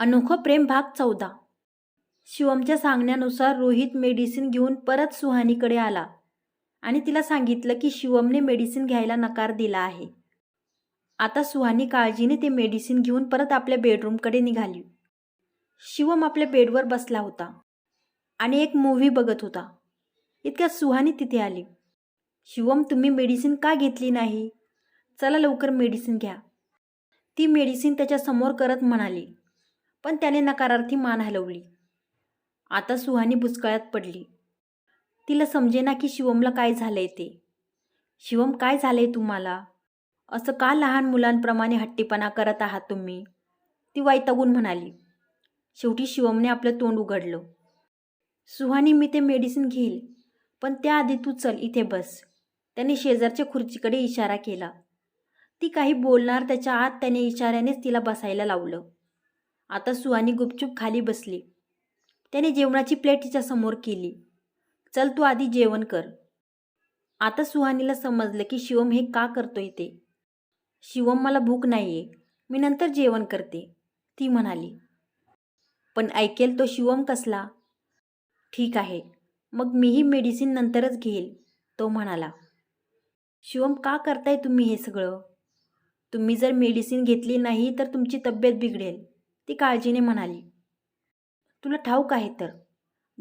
अनोखं प्रेम भाग चौदा. शिवमच्या सांगण्यानुसार रोहित मेडिसिन घेऊन परत सुहानीकडे आला आणि तिला सांगितलं की शिवमने मेडिसिन घ्यायला नकार दिला आहे. आता सुहानी काळजीने ते मेडिसिन घेऊन परत आपल्या बेडरूमकडे निघाली. शिवम आपल्या बेडवर बसला होता आणि एक मूव्ही बघत होता. इतक्यात सुहानी तिथे आली. शिवम तुम्ही मेडिसिन का घेतली नाही? चला लवकर मेडिसिन घ्या. ती मेडिसिन त्याच्यासमोर करत म्हणाली. पण त्याने नकारार्थी मान हलवली. आता सुहानी बुचकळ्यात पडली. तिला समजेना की शिवमला काय झालंय ते. शिवम काय झालंय तुम्हाला? असं का लहान मुलांप्रमाणे हट्टीपणा करत आहात तुम्ही? ती वैतागून म्हणाली. शेवटी शिवमने आपलं तोंड उघडलं. सुहानी मी ते मेडिसिन घेईल पण त्याआधी तू चल इथे बस. त्याने शेजारच्या खुर्चीकडे इशारा केला. ती काही बोलणार त्याच्या आत त्याने इशाऱ्यानेच तिला बसायला लावलं. आता सुहानी गुपचूप खाली बसली. त्याने जेवणाची प्लेट तिच्या समोर केली. चल तू आधी जेवण कर. आता सुहानीला समजलं की शिवम हे का करतोय ते. शिवम मला भूक नाही आहे मी नंतर जेवण करते. ती म्हणाली. पण ऐकेल तो शिवम कसला? ठीक आहे. मग मीही मेडिसिन नंतरच घेईल तो म्हणाला. शिवम का करताय तुम्ही हे सगळं? तुम्ही जर मेडिसिन घेतली नाही तर तुमची तब्येत बिघडेल. ती काळजीने म्हणाली तुला ठाऊक आहे तर.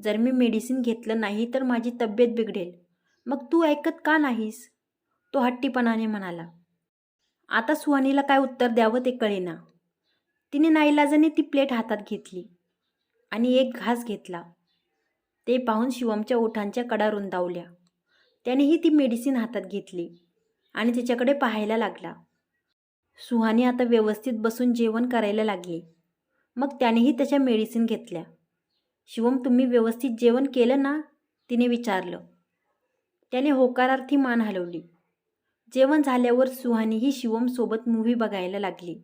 जर मी मेडिसिन घेतलं नाही तर माझी तब्येत बिघडेल. मग तू ऐकत का नाहीस? तो हट्टीपणाने म्हणाला आता सुहानीला काय उत्तर द्यावं ते कळेना. तिने नाईलाजाने ती प्लेट हातात घेतली आणि एक घास घेतला. ते पाहून शिवमच्या ओठांच्या कडा रुंदावल्या. त्यानेही ती मेडिसिन हातात घेतली आणि तिच्याकडे पाहायला लागला. सुहानी आता व्यवस्थित बसून जेवण करायला लागली. मग त्यानेही त्याच्या मेडिसिन घेतल्या. शिवम तुम्ही व्यवस्थित जेवण केलं ना? तिने विचारलं. त्याने होकारार्थी मान हलवली. जेवण झाल्यावर सुहानीही शिवमसोबत मूव्ही बघायला लागली.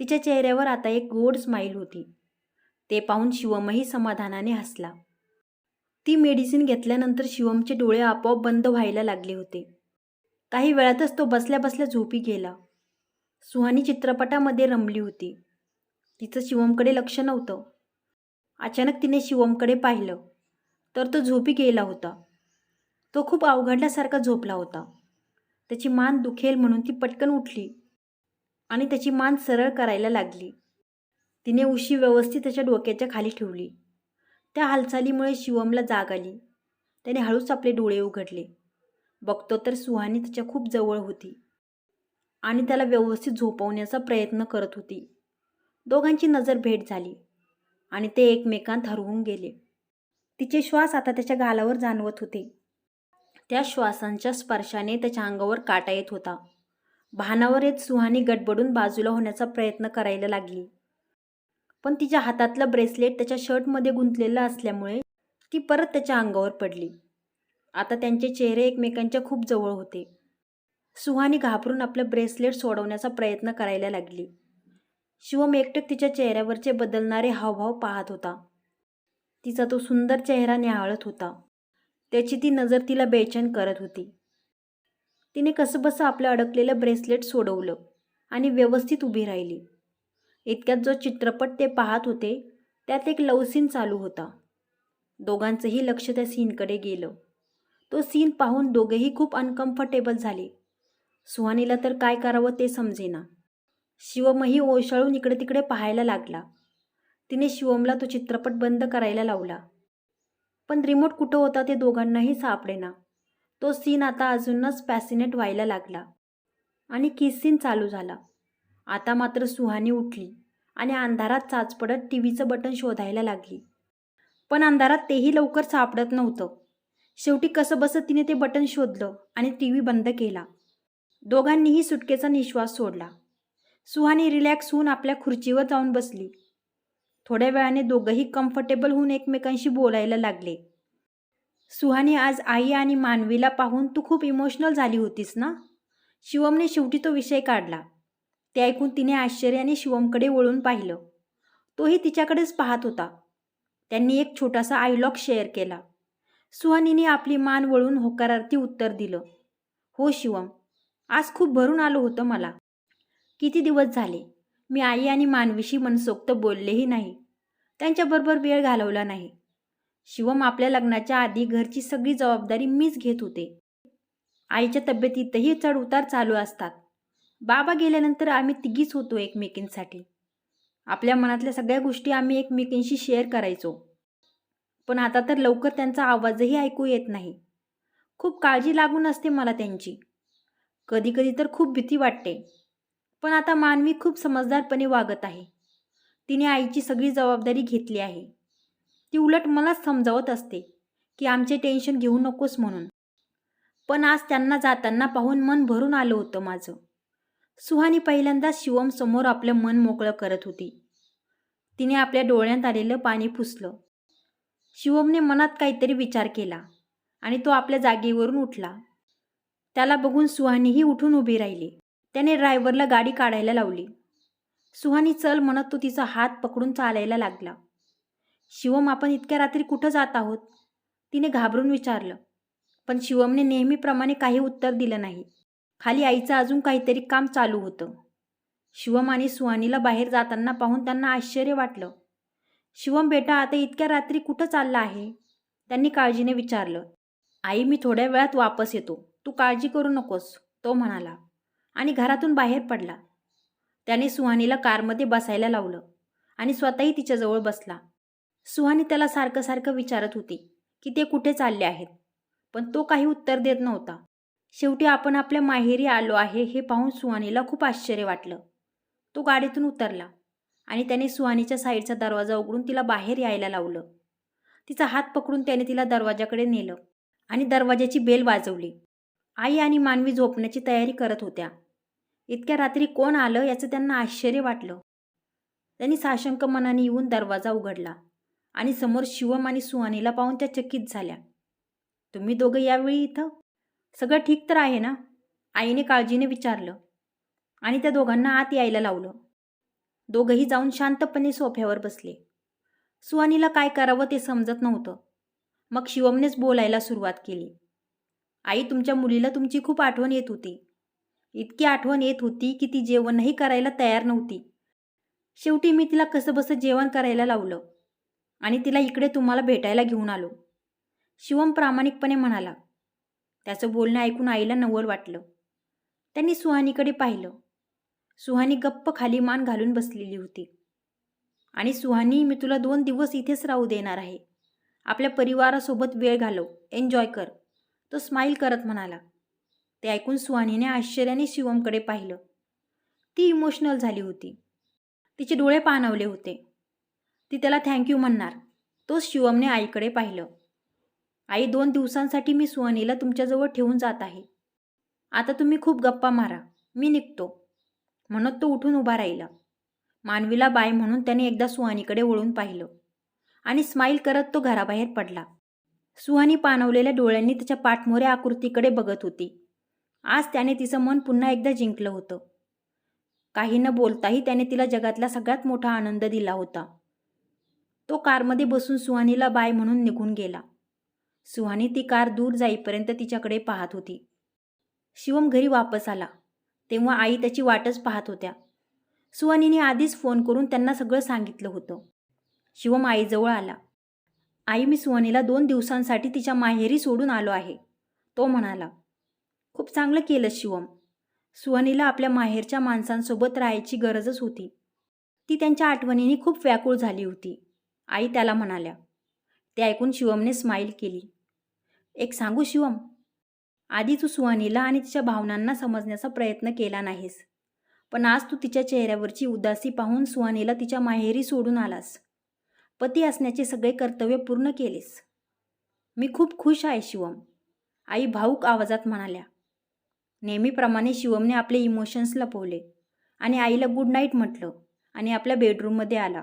तिच्या चेहऱ्यावर आता एक गोड स्माईल होती. ते पाहून शिवमही समाधानाने हसला. ती मेडिसिन घेतल्यानंतर शिवमचे डोळे आपोआप बंद व्हायला लागले होते. काही वेळातच तो बसल्या बसल्या झोपी गेला. सुहानी चित्रपटामध्ये रमली होती. तिचं शिवमकडे लक्ष नव्हतं. अचानक तिने शिवमकडे पाहिलं तर तो झोपी गेला होता. तो खूप अवघडल्यासारखा झोपला होता. त्याची मान दुखेल म्हणून ती पटकन उठली आणि त्याची मान सरळ करायला लागली. तिने उशी व्यवस्थित त्याच्या डोक्याच्या खाली ठेवली. त्या हालचालीमुळे शिवमला जाग आली. त्याने हळूच आपले डोळे उघडले. बघतो तर सुहानी त्याच्या खूप जवळ होती आणि त्याला व्यवस्थित झोपवण्याचा प्रयत्न करत होती. दोघांची नजर भेट झाली आणि ते एकमेकांत हरवून गेले. तिचे श्वास आता त्याच्या गालावर जाणवत होते. त्या श्वासांच्या स्पर्शाने त्याच्या अंगावर काटा येत होता. भानावर येत सुहानी गडबडून बाजूला होण्याचा प्रयत्न करायला लागली. पण तिच्या हातातलं ब्रेसलेट त्याच्या शर्टमध्ये गुंतलेलं असल्यामुळे ती परत त्याच्या अंगावर पडली. आता त्यांचे चेहरे एकमेकांच्या खूप जवळ होते. सुहानी घाबरून आपलं ब्रेसलेट सोडवण्याचा प्रयत्न करायला लागली. शिवम एकटक तिच्या चेहऱ्यावरचे बदलणारे हावभाव पाहत होता. तिचा तो सुंदर चेहरा न्याहाळत होता. त्याची ती नजर तिला बेचैन करत होती. तिने कसंबसं आपलं अडकलेलं ब्रेसलेट सोडवलं आणि व्यवस्थित उभी राहिली. इतक्यात जो चित्रपट ते पाहत होते त्यात एक लव सीन चालू होता. दोघांचंही लक्ष त्या सीनकडे गेलं. तो सीन पाहून दोघेही खूप अनकम्फर्टेबल झाले. सुहानीला तर काय करावं ते समजेना. शिवमही ओशाळून इकडे तिकडे पाहायला लागला. तिने शिवमला तो चित्रपट बंद करायला लावला. पण रिमोट कुठं होता ते दोघांनाही सापडेना. तो सीन आता अजूनच पॅसिनेट व्हायला लागला. आणि किस सीन चालू झाला. आता मात्र सुहानी उठली आणि अंधारात चाच पडत टी व्हीचं बटन शोधायला लागली. पण अंधारात तेही लवकर सापडत नव्हतं. शेवटी कसं बसं तिने ते बटन शोधलं आणि टी व्ही बंद केला. दोघांनीही सुटकेचा निश्वास सोडला. सुहानी रिलॅक्स होऊन आपल्या खुर्चीवर जाऊन बसली. थोड्या वेळाने दोघंही कम्फर्टेबल होऊन एकमेकांशी बोलायला लागले. सुहानी आज आई आणि मानवीला पाहून तू खूप इमोशनल झाली होतीस ना? शिवमने शेवटी तो विषय काढला. ते ऐकून तिने आश्चर्याने शिवमकडे वळून पाहिलं. तोही तिच्याकडेच पाहत होता. त्यांनी एक छोटासा आयलॉग शेअर केला. सुहानीने आपली मान वळून होकारार्थी उत्तर दिलं. हो शिवम आज खूप भरून आलं होतं मला. किती दिवस झाले? मी आई आणि मानवीशी मनसोक्त बोललेही नाही. त्यांच्याबरोबर वेळ घालवला नाही. शिवम आपल्या लग्नाच्या आधी घरची सगळी जबाबदारी मीच घेत होते. आईच्या तब्येतीतही चढ उतार चालू असतात. बाबा गेल्यानंतर आम्ही तिघीच होतो एकमेकींसाठी. आपल्या मनातल्या सगळ्या गोष्टी आम्ही एकमेकींशी शेअर करायचो. पण आता तर लवकर त्यांचा आवाजही ऐकू येत नाही. खूप काळजी लागून असते मला त्यांची. कधीकधी तर खूप भीती वाटते. पण आता मानवी खूप समजदारपणे वागत आहे. तिने आईची सगळी जबाबदारी घेतली आहे. ती उलट मलाच समजावत असते की आमचे टेन्शन घेऊ नकोस म्हणून. पण आज त्यांना जाताना पाहून मन भरून आलं होतं माझं. सुहानी पहिल्यांदा शिवम समोर आपलं मन मोकळं करत होती. तिने आपल्या डोळ्यात आलेलं पाणी पुसलं. शिवमने मनात काहीतरी विचार केला आणि तो आपल्या जागेवरून उठला. त्याला बघून सुहानीही उठून उभी राहिली. त्याने ड्रायव्हरला गाडी काढायला लावली. सुहानी चल म्हणत तो तिचा हात पकडून चालायला लागला. शिवम आपण इतक्या रात्री कुठं जात आहोत? तिने घाबरून विचारलं. पण शिवमने नेहमीप्रमाणे काही उत्तर दिलं नाही. खाली आईचं अजून काहीतरी काम चालू होतं. शिवम आणि सुहानीला बाहेर जाताना पाहून त्यांना आश्चर्य वाटलं. शिवम बेटा आता इतक्या रात्री कुठं चालला आहे? त्यांनी काळजीने विचारलं. आई मी थोड्या वेळात वापस येतो. तू काळजी करू नकोस तो म्हणाला. आणि घरातून बाहेर पडला. त्याने सुहानीला कारमध्ये बसायला लावलं आणि स्वतःही तिच्याजवळ बसला. सुहानी त्याला सारखं सारखं विचारत होती की ते कुठे चालले आहेत? पण तो काही उत्तर देत नव्हता. शेवटी आपण आपल्या माहेरी आलो आहे हे पाहून सुहानीला खूप आश्चर्य वाटलं. तो गाडीतून उतरला आणि त्याने सुहानीच्या साईडचा दरवाजा उघडून तिला बाहेर यायला लावलं. तिचा हात पकडून त्याने तिला दरवाजाकडे नेलं आणि दरवाजाची बेल वाजवली. आई आणि मानवी झोपण्याची तयारी करत होत्या. इतक्या रात्री कोण आलं याचं त्यांना आश्चर्य वाटलं. त्यांनी साशंक मनाने येऊन दरवाजा उघडला आणि समोर शिवम आणि सुहानीला पाहून त्या चकित झाल्या. तुम्ही दोघं यावेळी इथं? सगळं ठीक तर आहे ना? आईने काळजीने विचारलं आणि त्या दोघांना आत यायला लावलं. दोघंही जाऊन शांतपणे सोफ्यावर बसले. सुहानीला काय करावं ते समजत नव्हतं. मग शिवमनेच बोलायला सुरुवात केली. आई तुमच्या मुलीला तुमची खूप आठवण येत होती. इतकी आठवण येत होती की ती जेवणही करायला तयार नव्हती. शेवटी मी तिला कसंबसं जेवण करायला लावलं आणि तिला इकडे तुम्हाला भेटायला घेऊन आलो. शिवम प्रामाणिकपणे म्हणाला त्याचं बोलणं ऐकून आईला नवल वाटलं. त्यांनी सुहानीकडे पाहिलं. सुहानी गप्प खाली मान घालून बसलेली होती. आणि सुहानी मी तुला दोन दिवस इथेच राहू देणार आहे. आपल्या परिवारासोबत वेळ घालव. एन्जॉय कर. तो स्माईल करत म्हणाला ते ऐकून सुहानीने आश्चर्याने शिवमकडे पाहिलं. ती इमोशनल झाली होती. तिचे डोळे पाणवले होते. ती त्याला थँक्यू म्हणणार. तोच शिवमने आईकडे पाहिलं. आई दोन दिवसांसाठी मी सुहानीला तुमच्याजवळ ठेवून जात आहे. आता तुम्ही खूप गप्पा मारा. मी निघतो. म्हणत तो उठून उभा राहिला. मानवीला बाय म्हणून त्याने एकदा सुहानीकडे वळून पाहिलं आणि स्माईल करत तो घराबाहेर पडला. सुहानी पाणवलेल्या डोळ्यांनी तिच्या पाठमोऱ्या आकृतीकडे बघत होती. आज त्याने तिचं मन पुन्हा एकदा जिंकलं होतं. काही न बोलताही त्याने तिला जगातला सगळ्यात मोठा आनंद दिला होता. तो कारमध्ये बसून सुहानीला बाय म्हणून निघून गेला. सुहानी ती कार दूर जाईपर्यंत तिच्याकडे पाहत होती. शिवम घरी वापस आला. तेव्हा आई त्याची वाटच पाहत होत्या. सुहानीने आधीच फोन करून त्यांना सगळं सांगितलं होतं. शिवम आईजवळ आला. आई मी सुहानीला दोन दिवसांसाठी तिच्या माहेरी सोडून आलो आहे तो म्हणाला. खूप चांगलं केलं शिवम. सुहानीला आपल्या माहेरच्या माणसांसोबत राहायची गरजच होती. ती त्यांच्या आठवणीने खूप व्याकुळ झाली होती. आई त्याला म्हणाल्या ते ऐकून शिवमने स्माईल केली. एक सांगू शिवम? आधी तू सुहानीला आणि तिच्या भावनांना समजण्याचा प्रयत्न केला नाहीस. पण आज तू तिच्या चेहऱ्यावरची उदासी पाहून सुहानीला तिच्या माहेरी सोडून आलास. पती असण्याचे सगळे कर्तव्य पूर्ण केलेस. मी खूप खुश आहे शिवम. आई भाऊक आवाजात म्हणाल्या नेहमीप्रमाणे शिवमने आपले इमोशन्स लपवले आणि आईला गुड नाईट म्हटलं आणि आपल्या बेडरूममध्ये आला.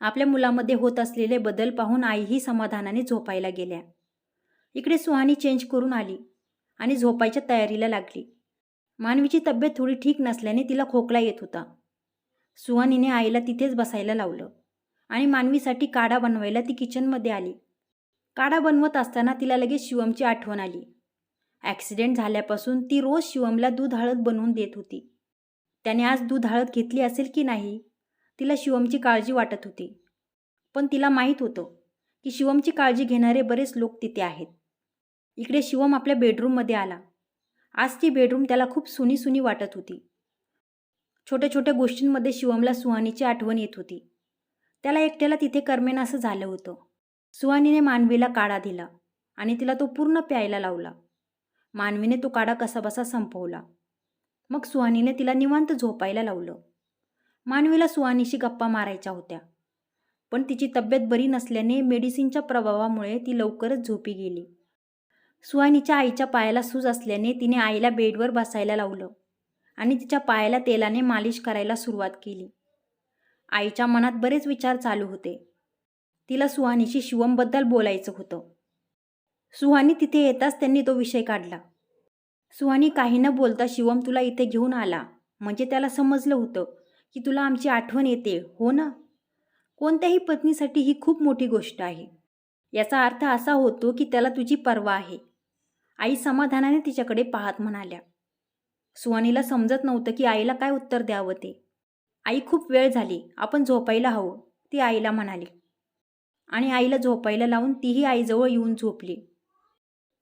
आपल्या मुलामध्ये होत असलेले बदल पाहून आईही समाधानाने झोपायला गेल्या. इकडे सुहानी चेंज करून आली आणि झोपायच्या तयारीला लागली. मानवीची तब्येत थोडी ठीक नसल्याने तिला खोकला येत होता. सुहानीने आईला तिथेच बसायला लावलं आणि मानवीसाठी काढा बनवायला ती किचनमध्ये आली. काढा बनवत असताना तिला लगेच शिवमची आठवण आली. ॲक्सिडेंट झाल्यापासून ती रोज शिवमला दूध हळद बनवून देत होती. त्याने आज दूध हळद घेतली असेल की नाही तिला शिवमची काळजी वाटत होती. पण तिला माहीत होतं की शिवमची काळजी घेणारे बरेच लोक तिथे आहेत. इकडे शिवम आपल्या बेडरूममध्ये आला. आज ती बेडरूम त्याला खूप सुनी सुनी वाटत होती. छोट्या छोट्या गोष्टींमध्ये शिवमला सुहानीची आठवण येत होती. त्याला एकट्याला तिथे करमेन असं झालं होतं. सुहानीने मानवीला काढा दिला आणि तिला तो पूर्ण प्यायला लावला. मानवीने तो काडा कसाबसा संपवला. मग सुहानीने तिला निवांत झोपायला लावलं. मानवीला सुहानीशी गप्पा मारायच्या होत्या. पण तिची तब्येत बरी नसल्याने मेडिसिनच्या प्रभावामुळे ती लवकरच झोपी गेली. सुहानीच्या आईच्या पायाला सूज असल्याने तिने आईला बेडवर बसायला लावलं आणि तिच्या पायाला तेलाने मालिश करायला सुरुवात केली. आईच्या मनात बरेच विचार चालू होते. तिला सुहानीशी शिवमबद्दल बोलायचं होतं. सुहानी तिथे येताच त्यांनी तो विषय काढला. सुहानी काही न बोलता शिवम तुला इथे घेऊन आला. म्हणजे त्याला समजलं होतं की तुला आमची आठवण येते हो ना? कोणत्याही पत्नीसाठी ही खूप मोठी गोष्ट आहे. याचा अर्थ असा होतो की त्याला तुझी पर्वा आहे. आई समाधानाने तिच्याकडे पाहत म्हणाल्या. सुहानीला समजत नव्हतं की आईला काय उत्तर द्यावं ते. आई खूप वेळ झाली. आपण झोपायला हवं ती आईला म्हणाली. आणि आईला झोपायला लावून तीही आईजवळ येऊन झोपली.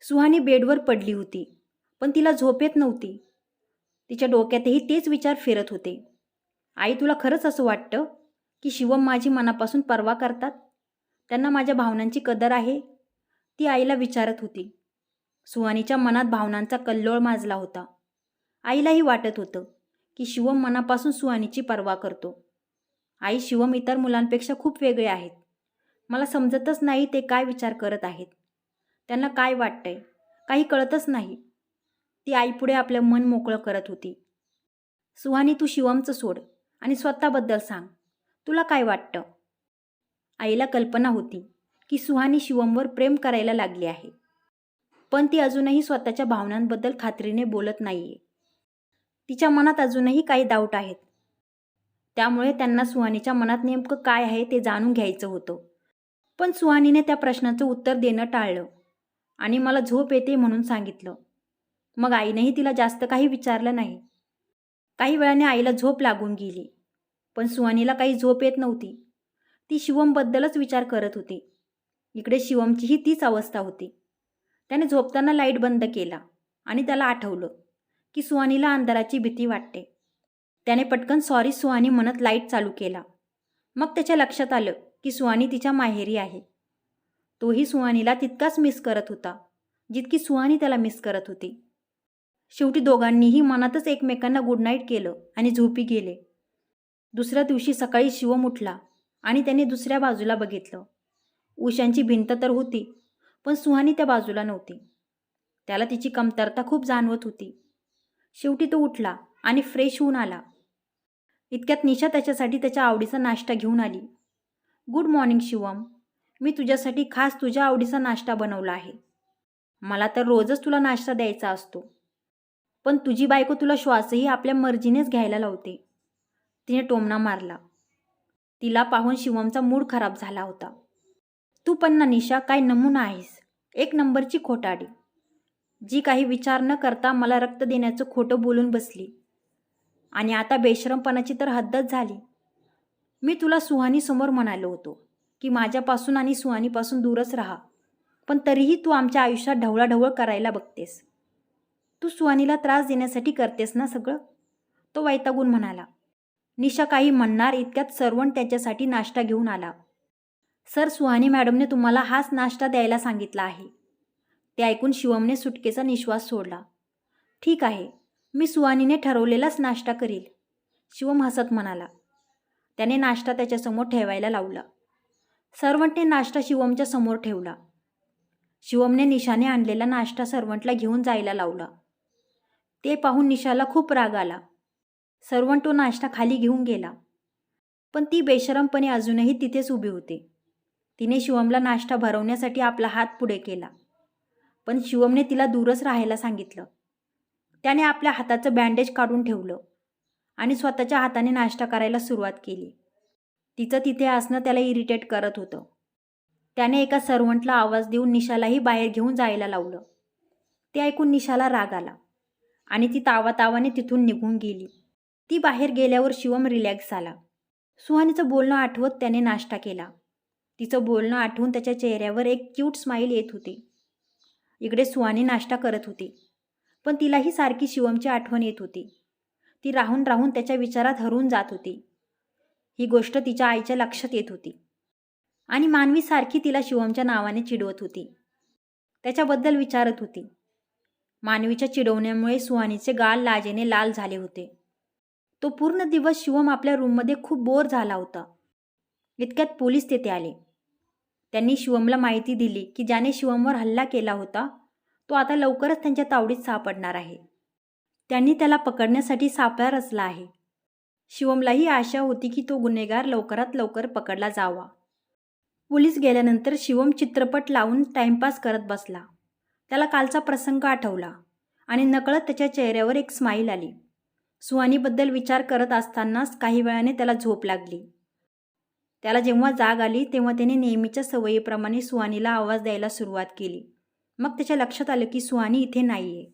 सुहानी बेडवर पडली होती पण तिला झोप येत नव्हती. तिच्या डोक्यातही तेच विचार फिरत होते. आई तुला खरंच असं वाटतं की शिवम माझी मनापासून पर्वा करतात? त्यांना माझ्या भावनांची कदर आहे? ती आईला विचारत होती. सुहानीच्या मनात भावनांचा कल्लोळ माजला होता. आईलाही वाटत होतं की शिवम मनापासून सुहानीची पर्वा करतो. आई शिवम इतर मुलांपेक्षा खूप वेगळे आहेत. मला समजतच नाही ते काय विचार करत आहेत. त्यांना काय वाटतंय? काही कळतच नाही. ती आईपुढे आपलं मन मोकळं करत होती. सुहानी तू शिवमचं सोड आणि स्वतःबद्दल सांग. तुला काय वाटतं? आईला कल्पना होती की सुहानी शिवमवर प्रेम करायला लागली आहे. पण ती अजूनही स्वतःच्या भावनांबद्दल खात्रीने बोलत नाहीये. तिच्या मनात अजूनही काही डाऊट आहेत. त्यामुळे त्यांना सुहानीच्या मनात नेमकं काय आहे ते जाणून घ्यायचं होतं. पण सुहानीने त्या प्रश्नाचं उत्तर देणं टाळलं. आणि मला झोप येते म्हणून सांगितलं. मग आईनेही तिला जास्त काही विचारलं नाही. काही वेळाने आईला झोप लागून गेली. पण सुहानीला काही झोप येत नव्हती. ती शिवमबद्दलच विचार करत होती. इकडे शिवमचीही तीच अवस्था होती. त्याने झोपताना लाइट बंद केला आणि त्याला आठवलं की सुहानीला अंधाराची भीती वाटते. त्याने पटकन सॉरी सुहानी म्हणत लाइट चालू केला. मग त्याच्या लक्षात आलं की सुहानी तिच्या माहेरी आहे. तोही सुहानीला तितकाच मिस करत होता जितकी सुहानी त्याला मिस करत होती. शेवटी दोघांनीही मनातच एकमेकांना गुड नाईट केलं आणि झोपी गेले. दुसऱ्या दिवशी सकाळी शिवम उठला आणि त्याने दुसऱ्या बाजूला बघितलं. उशांची भिंत तर होती पण सुहानी त्या बाजूला नव्हती. त्याला तिची कमतरता खूप जाणवत होती. शेवटी तो उठला आणि फ्रेश होऊन आला. इतक्यात निशा त्याच्यासाठी त्याच्या आवडीचा नाश्ता घेऊन आली. Good morning Shivam. मी तुझ्यासाठी खास तुझ्या आवडीचा नाश्ता बनवला आहे. मला तर रोजच तुला नाश्ता द्यायचा असतो. पण तुझी बायको तुला श्वासही आपल्या मर्जीनेच घ्यायला लावते. तिने टोमणा मारला. तिला पाहून शिवमचा मूड खराब झाला होता. तू पण ना निशा काय नमुना आहेस. एक नंबरची खोटाडी. जी काही विचार न करता मला रक्त देण्याचं खोटं बोलून बसली. आणि आता बेशरमपणाची तर हद्दच झाली. मी तुला सुहानीसमोर म्हणालो होतो. की माझ्यापासून आणि सुहानीपासून दूरच राहा. पण तरीही तू आमच्या आयुष्यात ढवळाढवळ करायला बघतेस. तू सुहानीला त्रास देण्यासाठी करतेस ना सगळं? तो वैतागून म्हणाला. निशा काही म्हणणार इतक्यात सर्वण त्याच्यासाठी नाश्ता घेऊन आला. सर सुहानी मॅडमने तुम्हाला हाच नाश्ता द्यायला सांगितला आहे. ते ऐकून शिवमने सुटकेचा निश्वास सोडला. ठीक आहे मी सुहानीने ठरवलेलाच नाश्ता करील. शिवम हसत म्हणाला. त्याने नाश्ता त्याच्यासमोर ठेवायला लावला. सर्वंटने नाश्ता शिवमच्या समोर ठेवला. शिवमने निशाने आणलेला नाश्ता सर्वंटला घेऊन जायला लावला. ते पाहून निशाला खूप राग आला. सर्वंट तो नाश्ता खाली घेऊन गेला. पण ती बेशरमपणे अजूनही तिथेच उभी होती. तिने शिवमला नाश्ता भरवण्यासाठी आपला हात पुढे केला. पण शिवमने तिला दूरच राहायला सांगितलं. त्याने आपल्या हाताचं बँडेज काढून ठेवलं आणि स्वतःच्या हाताने नाश्ता करायला सुरुवात केली. तिचं तिथे असणं त्याला इरिटेट करत होतं. त्याने एका सर्वंटला आवाज देऊन निशालाही बाहेर घेऊन जायला लावलं. ते ऐकून निशाला राग आला आणि ती तावातावाने तिथून निघून गेली. ती बाहेर गेल्यावर शिवम रिलॅक्स झाला. सुहानीचं बोलणं आठवत त्याने नाश्ता केला. तिचं बोलणं आठवून त्याच्या चेहऱ्यावर एक क्यूट स्माईल येत होती. इकडे सुहानी नाश्ता करत होती. पण तिलाही सारखी शिवमची आठवण येत होती. ती राहून राहून त्याच्या विचारात हरून जात होती. ही गोष्ट तिच्या आईच्या लक्षात येत होती. आणि मानवी सारखी तिला शिवमच्या नावाने चिडवत होती. त्याच्याबद्दल विचारत होती. मानवीच्या चिडवण्यामुळे सुहानीचे गाल लाजेने लाल झाले होते. तो पूर्ण दिवस शिवम आपल्या रूममध्ये खूप बोर झाला होता. इतक्यात पोलीस तेथे आले. त्यांनी शिवमला माहिती दिली की ज्याने शिवमवर हल्ला केला होता तो आता लवकरच त्यांच्या तावडीत सापडणार आहे. त्यांनी त्याला पकडण्यासाठी सापळा रचला आहे. शिवमलाही आशा होती की तो गुन्हेगार लवकरात लवकर पकडला जावा. पोलीस गेल्यानंतर शिवम चित्रपट लावून टाइमपास करत बसला. त्याला कालचा प्रसंग आठवला आणि नकळत त्याच्या चेहऱ्यावर एक स्माईल आली. सुहानीबद्दल विचार करत असतानाच काही वेळाने त्याला झोप लागली. त्याला जेव्हा जाग आली तेव्हा त्याने नेहमीच्या सवयीप्रमाणे सुहानीला आवाज द्यायला सुरुवात केली. मग त्याच्या लक्षात आलं की सुहानी इथे नाही आहे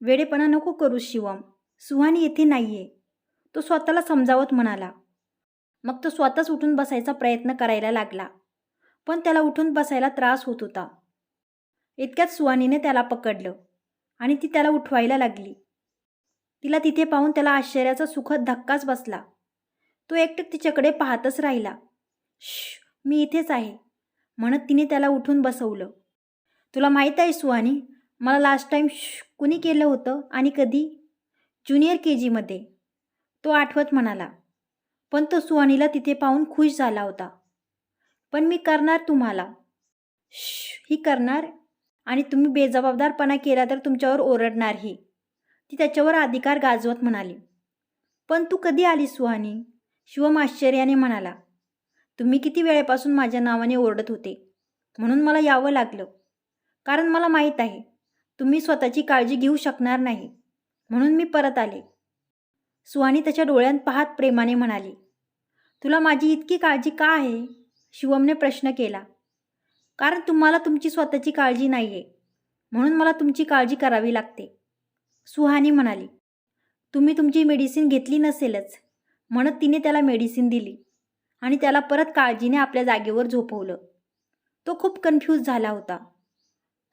वेडेपणा नको करू शिवम. सुहानी इथे नाही आहे तो स्वतःला समजावत म्हणाला. मग तो स्वतःच उठून बसायचा प्रयत्न करायला लागला. पण त्याला उठून बसायला त्रास होत होता. इतक्यात सुहानीने त्याला पकडलं आणि ती त्याला उठवायला लागली. तिला तिथे पाहून त्याला आश्चर्याचा सुखद धक्काच बसला. तो एकटक तिच्याकडे पाहतच राहिला. श मी इथेच आहे म्हणत तिने त्याला उठून बसवलं. तुला माहीत आहे सुहानी मला लास्ट टाईम श कुणी केलं होतं आणि कधी? ज्युनियर के जीमध्ये तो आठवत म्हणाला पण तो सुहानीला तिथे पाहून खुश झाला होता. पण मी करणार तुम्हाला. श ही करणार? आणि तुम्ही बेजबाबदारपणा केला तर तुमच्यावर ओरडणारही ती त्याच्यावर अधिकार गाजवत म्हणाली. पण तू कधी आली सुहानी? शिवम आश्चर्याने म्हणाला. तुम्ही किती वेळेपासून माझ्या नावाने ओरडत होते. म्हणून मला यावं लागलं. कारण मला माहीत आहे तुम्ही स्वतःची काळजी घेऊ शकणार नाही. म्हणून मी परत आले. सुहानी त्याच्या डोळ्यांत पाहत प्रेमाने म्हणाली तुला माझी इतकी काळजी का आहे? शिवमने प्रश्न केला कारण तुम्हाला तुमची स्वतःची काळजी नाही आहे म्हणून मला तुमची काळजी करावी लागते. सुहानी म्हणाली तुम्ही तुमची मेडिसिन घेतली नसेलच म्हणत तिने त्याला मेडिसिन दिली आणि त्याला परत काळजीने आपल्या जागेवर झोपवलं. तो खूप कन्फ्यूज झाला होता.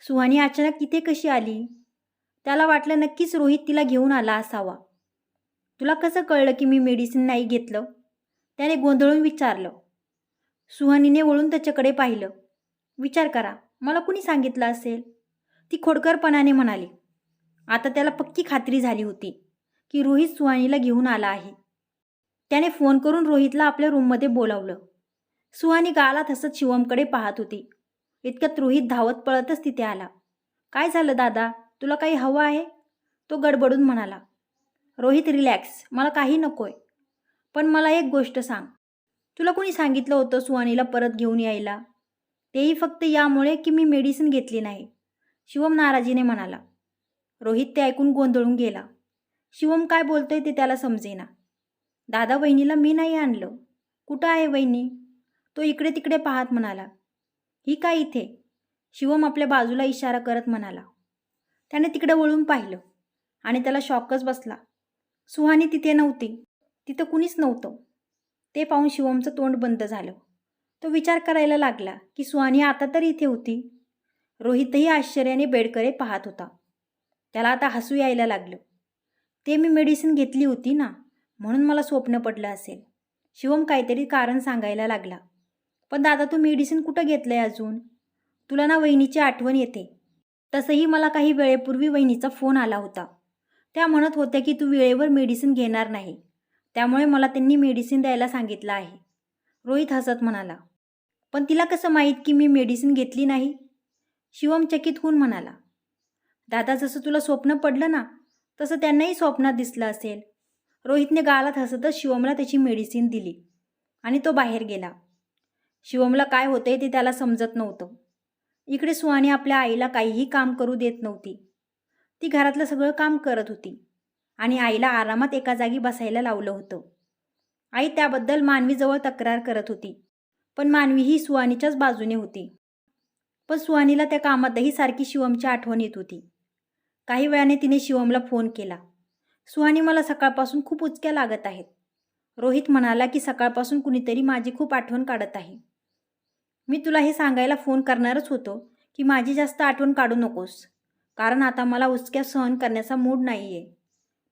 सुहानी अचानक तिथे कशी आली? त्याला वाटलं नक्कीच रोहित तिला घेऊन आला असावा. तुला कसं कळलं की मी मेडिसिन नाही घेतलं? त्याने गोंधळून विचारलं. सुहानीने वळून त्याच्याकडे पाहिलं. विचार करा मला कुणी सांगितलं असेल? ती खोडकरपणाने म्हणाली. आता त्याला पक्की खात्री झाली होती की रोहित सुहानीला घेऊन आला आहे. त्याने फोन करून रोहितला आपल्या रूममध्ये बोलावलं. सुहानी गालात हसत शिवमकडे पाहत होती. इतक्यात रोहित धावत पळतच तिथे आला. काय झालं दादा? तुला काही हवं आहे? तो गडबडून म्हणाला. रोहित रिलॅक्स. मला काही नकोय. पण मला एक गोष्ट सांग. तुला कोणी सांगितलं होतं सुहानीला परत घेऊन यायला? तेही फक्त यामुळे की मी मेडिसिन घेतली नाही? शिवम नाराजीने म्हणाला. रोहित ते ऐकून गोंधळून गेला. शिवम काय बोलतोय ते त्याला समजेना. दादा वहिनीला मी नाही आणलं. कुठं आहे वहिनी? तो इकडे तिकडे पाहत म्हणाला. ही काय इथे? शिवम आपल्या बाजूला इशारा करत म्हणाला. त्याने तिकडे वळून पाहिलं आणि त्याला शॉकच बसला. सुहानी तिथे नव्हती. तिथं कुणीच नव्हतं. ते पाहून शिवमचं तोंड बंद झालं. तो विचार करायला लागला की सुहानी आता तर इथे होती. रोहितही आश्चर्याने बेडकडे पाहत होता. त्याला आता हसू यायला लागलं. ते मी मेडिसिन घेतली होती ना म्हणून मला स्वप्न पडलं असेल. शिवम काहीतरी कारण सांगायला लागला. पण दादा तू मेडिसिन कुठं घेतलं आहे अजून? तुला ना वहिनीची आठवण येते. तसंही मला काही वेळेपूर्वी वहिनीचा फोन आला होता. त्या म्हणत होत्या की तू वेळेवर मेडिसिन घेणार नाही. त्यामुळे मला त्यांनी मेडिसिन द्यायला सांगितलं आहे. रोहित हसत म्हणाला पण तिला कसं माहीत की मी मेडिसिन घेतली नाही? शिवम चकित होऊन म्हणाला दादा जसं तुला स्वप्न पडलं ना तसं त्यांनाही स्वप्नात दिसलं असेल. रोहितने गालात हसतच शिवमला त्याची मेडिसिन दिली आणि तो बाहेर गेला. शिवमला काय होतंय ते त्याला समजत नव्हतं. इकडे सुहानी आपल्या आईला काहीही काम करू देत नव्हती. ती घरातलं सगळं काम करत होती आणि आईला आरामात एका जागी बसायला लावलं होतं. आई त्याबद्दल मानवीजवळ तक्रार करत होती पण मानवी ही सुहानीच्याच बाजूने होती. पण सुहानीला त्या कामातही सारखी शिवमची आठवण येत होती. काही वेळाने तिने शिवमला फोन केला. सुहानी मला सकाळपासून खूप उचक्या लागत आहेत. रोहित म्हणाला की सकाळपासून कुणीतरी माझी खूप आठवण काढत आहे. मी तुला हे सांगायला फोन करणारच होतो की माझी जास्त आठवण काढू नकोस. कारण आता मला उचक्या सहन करण्याचा मूड नाही आहे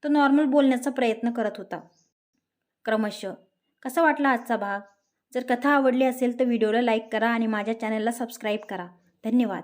तो नॉर्मल बोलण्याचा प्रयत्न करत होता. क्रमशः कसा वाटला आजचा भाग? जर कथा आवडली असेल तर व्हिडिओला लाईक करा आणि माझ्या चॅनलला सबस्क्राईब करा. धन्यवाद.